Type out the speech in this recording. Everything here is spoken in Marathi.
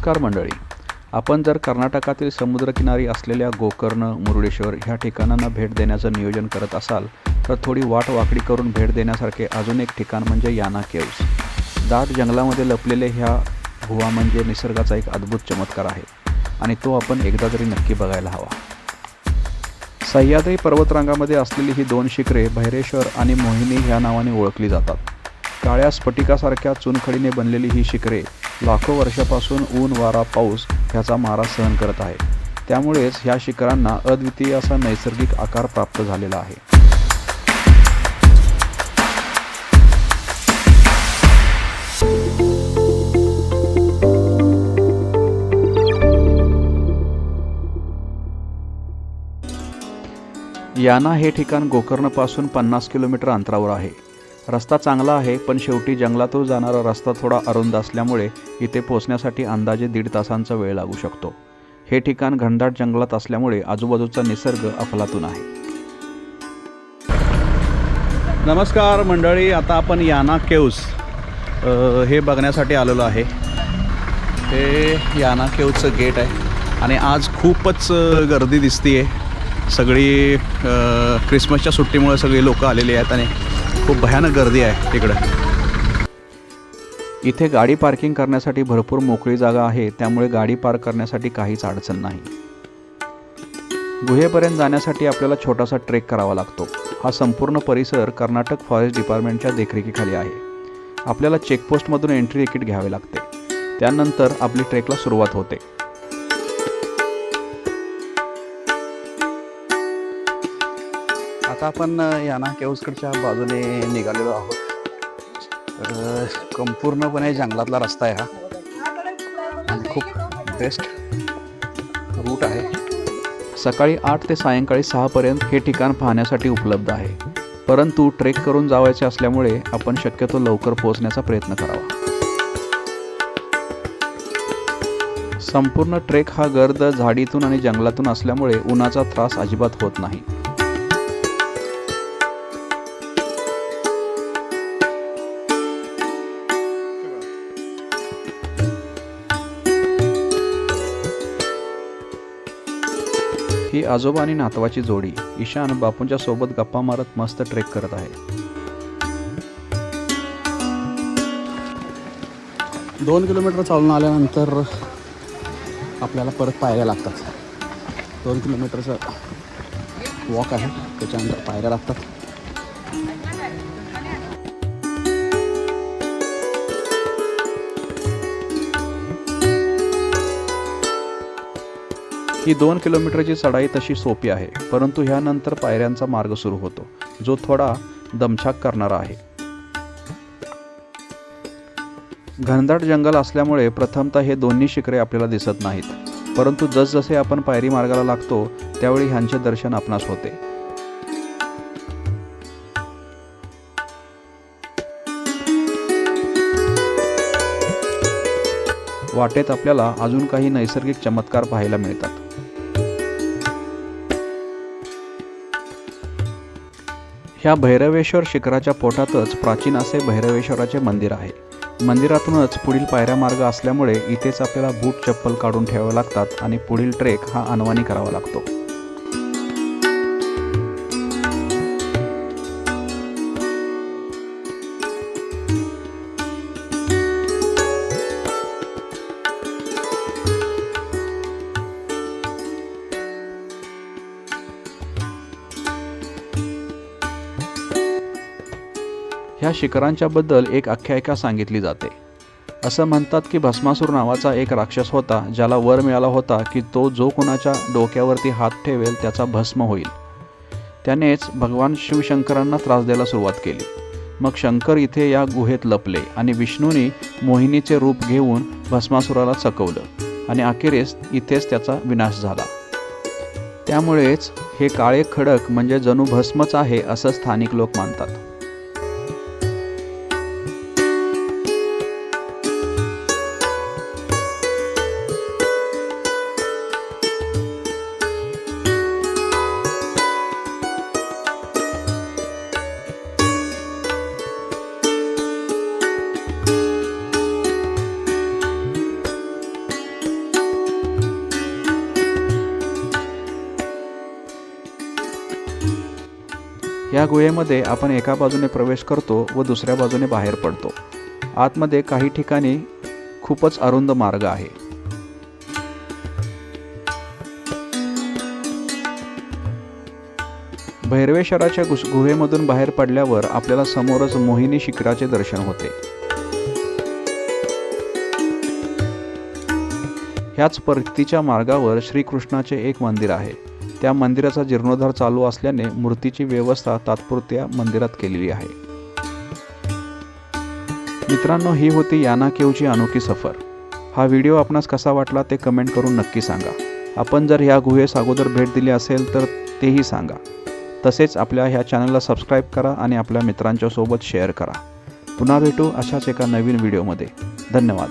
नमस्कार मंडळी. आपण जर कर्नाटकातील समुद्रकिनारी असलेल्या गोकर्ण मुरुडेश्वर ह्या ठिकाणांना भेट देण्याचं नियोजन करत असाल तर थोडी वाट वाकडी करून भेट देण्यासारखे अजून एक ठिकाण म्हणजे याना केव्स दाट जंगलामध्ये लपलेले ह्या गुहा म्हणजे निसर्गाचा एक अद्भुत चमत्कार आहे आणि तो आपण एकदा तरी नक्की बघायला हवा. सह्याद्री पर्वतरांगामध्ये असलेली ही दोन शिखरे भैरेश्वर आणि मोहिनी ह्या नावाने ओळखली जातात. काळ्या स्फटिकासारख्या चुनखडीने बनलेली ही शिखरे लाखो वर्षापासून ऊन वारा पाऊस ह्याचा मारा सहन करत आहे. त्यामुळेच ह्या शिखरांना अद्वितीय असा नैसर्गिक आकार प्राप्त झालेला आहे. याना हे ठिकाण गोकर्णपासून पन्नास किलोमीटर अंतरावर आहे. रस्ता चांगला आहे पण शेवटी जंगलातून जाणारा रस्ता थोडा अरुंद असल्यामुळे इथे पोहोचण्यासाठी अंदाजे दीड तासांचा वेळ लागू शकतो. हे ठिकाण घनदाट जंगलात असल्यामुळे आजूबाजूचा निसर्ग अफलातून आहे. नमस्कार मंडळी आता आपण याना केव्स हे बघण्यासाठी आलेलो आहे. हे याना केव्सचं गेट आहे आणि आज खूपच गर्दी दिसते आहे सगळी क्रिसमसच्या सुट्टीमुळे सगळी लोक आलेली आहेत आणि खूप भयानक गर्दी आहे तिकडं इथे गाडी पार्किंग करण्यासाठी भरपूर मोकळी जागा आहे त्यामुळे गाडी पार्क करण्यासाठी काहीच अडचण नाही. गुहेपर्यंत जाण्यासाठी आपल्याला छोटासा ट्रेक करावा लागतो. हा संपूर्ण परिसर कर्नाटक फॉरेस्ट डिपार्टमेंटच्या देखरेखीखाली आहे. आपल्याला चेकपोस्टमधून एंट्री तिकीट घ्यावे लागते. त्यानंतर आपली ट्रेकला सुरुवात होते. आता आपण याना केवसकडच्या बाजूने निघालेलो आहोत. तर संपूर्णपणे जंगलातला रस्ता आहे हा. आणि खूप बेस्ट रूट आहे. सकाळी आठ ते सायंकाळी सहापर्यंत हे ठिकाण पाहण्यासाठी उपलब्ध आहे. परंतु ट्रेक करून जावायचे असल्यामुळे आपण शक्यतो लवकर पोहोचण्याचा प्रयत्न करावा. संपूर्ण ट्रेक हा गर्द झाडीतून आणि जंगलातून असल्यामुळे उन्हाचा त्रास अजिबात होत नाही. ही आजोबा आणि नातवाची जोडी ईशान बापूंच्या सोबत गप्पा मारत मस्त ट्रेक करत आहे. दोन किलोमीटर चालून आल्यानंतर आपल्याला परत पायऱ्या लागतात. दोन किलोमीटरचं वॉक आहे त्याच्यानंतर पायऱ्या लागतात. ही दोन किलोमीटरची चढाई तशी सोपी आहे परंतु ह्यानंतर पायऱ्यांचा मार्ग सुरू होतो जो थोडा दमछाक करणारा आहे. घनदाट जंगल असल्यामुळे प्रथमतः हे दोन्ही शिखरे आपल्याला दिसत नाहीत परंतु जसजसे आपण पायरी मार्गाला लागतो त्यावेळी ह्यांचे दर्शन आपणास होते. वाटेत आपल्याला अजून काही नैसर्गिक चमत्कार पाहायला मिळतात. ह्या भैरवेश्वर शिखराच्या पोटातच प्राचीन असे भैरवेश्वराचे मंदिर आहे. मंदिरातूनच पुढील पायऱ्या मार्ग असल्यामुळे इथेच आपल्याला बूट चप्पल काढून ठेवावे लागतात आणि पुढील ट्रेक हा अनवाणी करावा लागतो. ह्या शिखरांच्या बद्दल एक आख्यायिका सांगितली जाते. असं म्हणतात की भस्मासूर नावाचा एक राक्षस होता ज्याला वर मिळाला होता की तो जो कोणाच्या डोक्यावरती हात ठेवेल त्याचा भस्म होईल. त्यानेच भगवान शिवशंकरांना त्रास द्यायला सुरुवात केली. मग शंकर इथे या गुहेत लपले आणि विष्णूने मोहिनीचे रूप घेऊन भस्मासुराला चकवलं आणि अखेरीस इथेच त्याचा विनाश झाला. त्यामुळेच हे काळे खडक म्हणजे जणू भस्मच आहे असं स्थानिक लोक मानतात. या गुहेमध्ये आपण एका बाजूने प्रवेश करतो व दुसऱ्या बाजूने बाहेर पडतो. आतमध्ये काही ठिकाणी खूपच अरुंद मार्ग आहे. भैरवेश्वराच्या गुस गुहेमधून बाहेर पडल्यावर आपल्याला समोरच मोहिनी शिखराचे दर्शन होते. ह्याच परतीच्या मार्गावर श्रीकृष्णाचे एक मंदिर आहे. त्या मंदिराचा जीर्णोद्धार चालू असल्याने मूर्तीची व्यवस्था तात्पुरत्या मंदिरात केलेली आहे. मित्रांनो ही होती याना केवची अनोखी सफर. हा व्हिडिओ आपणास कसा वाटला ते कमेंट करून नक्की सांगा. आपण जर ह्या गुहेस अगोदर भेट दिली असेल तर तेही सांगा. तसेच आपल्या ह्या चॅनलला सबस्क्राईब करा आणि आपल्या मित्रांच्या सोबत शेअर करा. पुन्हा भेटू अशाच एका नवीन व्हिडिओमध्ये. धन्यवाद.